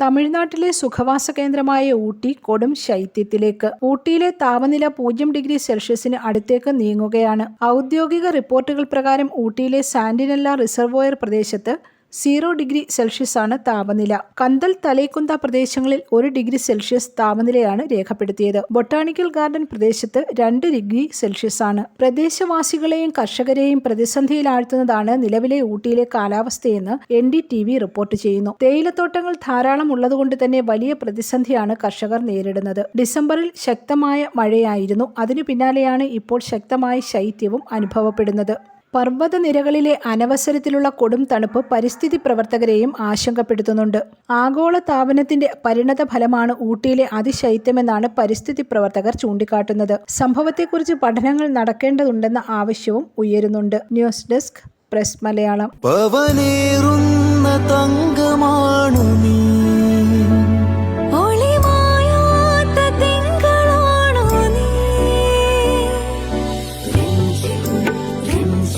തമിഴ്നാട്ടിലെ സുഖവാസ കേന്ദ്രമായ ഊട്ടി കൊടും ശൈത്യത്തിലേക്ക്. ഊട്ടിയിലെ താപനില പൂജ്യം ഡിഗ്രി സെൽഷ്യസിന് അടുത്തേക്ക് നീങ്ങുകയാണ്. ഔദ്യോഗിക റിപ്പോർട്ടുകൾ പ്രകാരം ഊട്ടിയിലെ സാന്റിനെല്ല റിസർവോയർ പ്രദേശത്ത് സീറോ ഡിഗ്രി സെൽഷ്യസ് ആണ് താപനില. കന്തൽ തലേക്കുന്ത പ്രദേശങ്ങളിൽ ഒരു ഡിഗ്രി സെൽഷ്യസ് താപനിലയാണ് രേഖപ്പെടുത്തിയത്. ബൊട്ടാണിക്കൽ ഗാർഡൻ പ്രദേശത്ത് രണ്ട് ഡിഗ്രി സെൽഷ്യസ് ആണ്. പ്രദേശവാസികളെയും കർഷകരെയും പ്രതിസന്ധിയിലാഴ്ത്തുന്നതാണ് നിലവിലെ ഊട്ടിയിലെ കാലാവസ്ഥയെന്ന് N D T V report ചെയ്യുന്നു. തേയിലത്തോട്ടങ്ങൾ ധാരാളം ഉള്ളതുകൊണ്ട് തന്നെ വലിയ പ്രതിസന്ധിയാണ് കർഷകർ നേരിടുന്നത്. ഡിസംബറിൽ ശക്തമായ മഴയായിരുന്നു. അതിനു പിന്നാലെയാണ് ഇപ്പോൾ ശക്തമായ ശൈത്യവും അനുഭവപ്പെടുന്നത്. പർവതനിരകളിലെ അനവസരത്തിലുള്ള കൊടും തണുപ്പ് പരിസ്ഥിതി പ്രവർത്തകരെയും ആശങ്കപ്പെടുത്തുന്നുണ്ട്. ആഗോള താപനത്തിന്റെ പരിണത ഫലമാണ് ഊട്ടിയിലെ അതിശൈത്യമെന്നാണ് പരിസ്ഥിതി പ്രവർത്തകർ ചൂണ്ടിക്കാട്ടുന്നത്. സംഭവത്തെക്കുറിച്ച് പഠനങ്ങൾ നടക്കേണ്ടതുണ്ടെന്ന ആവശ്യവും ഉയരുന്നുണ്ട്. News desk press Malayalam. പവനേറുന്ന